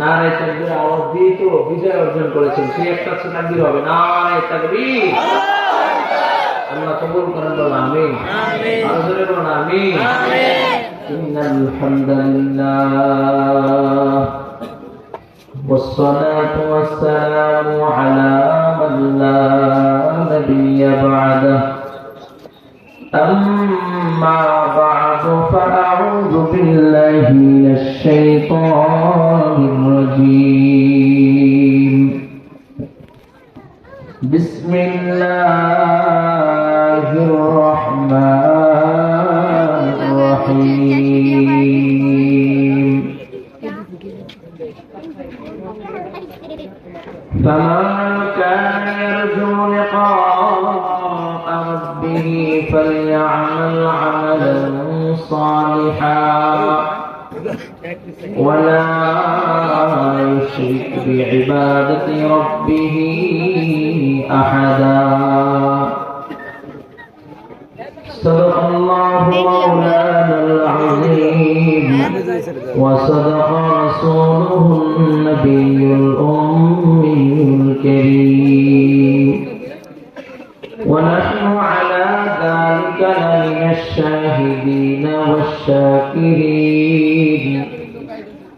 নারায় তাকবীর আওয়াজ দিয়ে তো বিজয় অর্জন করেছেন সেই একটা তাকবীর হবে নারায় তাকবীর আল্লাহ কবুল করেন বলো আমিন আরো জোরে বলুন আমিন إن الحمد لله والصلاة والسلام على من لا نبي بعده أما بعد فأعوذ بالله من الشيطان بسم الله الرحمن الرحيم. فمن كان يرجو لقاء ربه فليعمل عملا صالحا. ولا يشرك بعبادة ربه أحدا صدق الله مولانا العظيم وصدق رسوله النبي الشاهدين والشاكرين.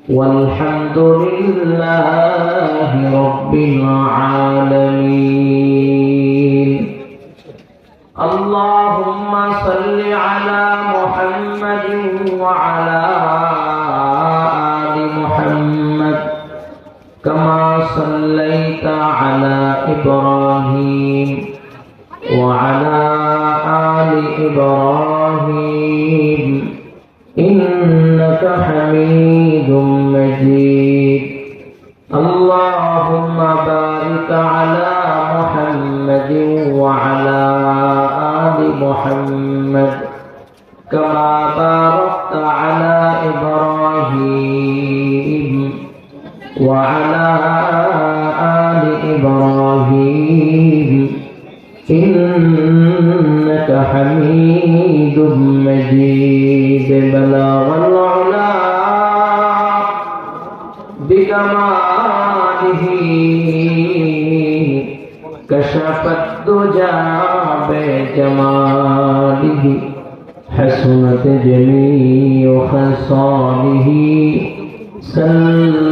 والحمد لله رب العالمين. اللهم صل على محمد وعلى آل محمد. كما صليت على إبراهيم وعلى آل إبراهيم. إبراهيم إنك حميد مجيد بلاغ العلا بكماله كشف الدجى بجماله حسنت جميع خصاله صلوا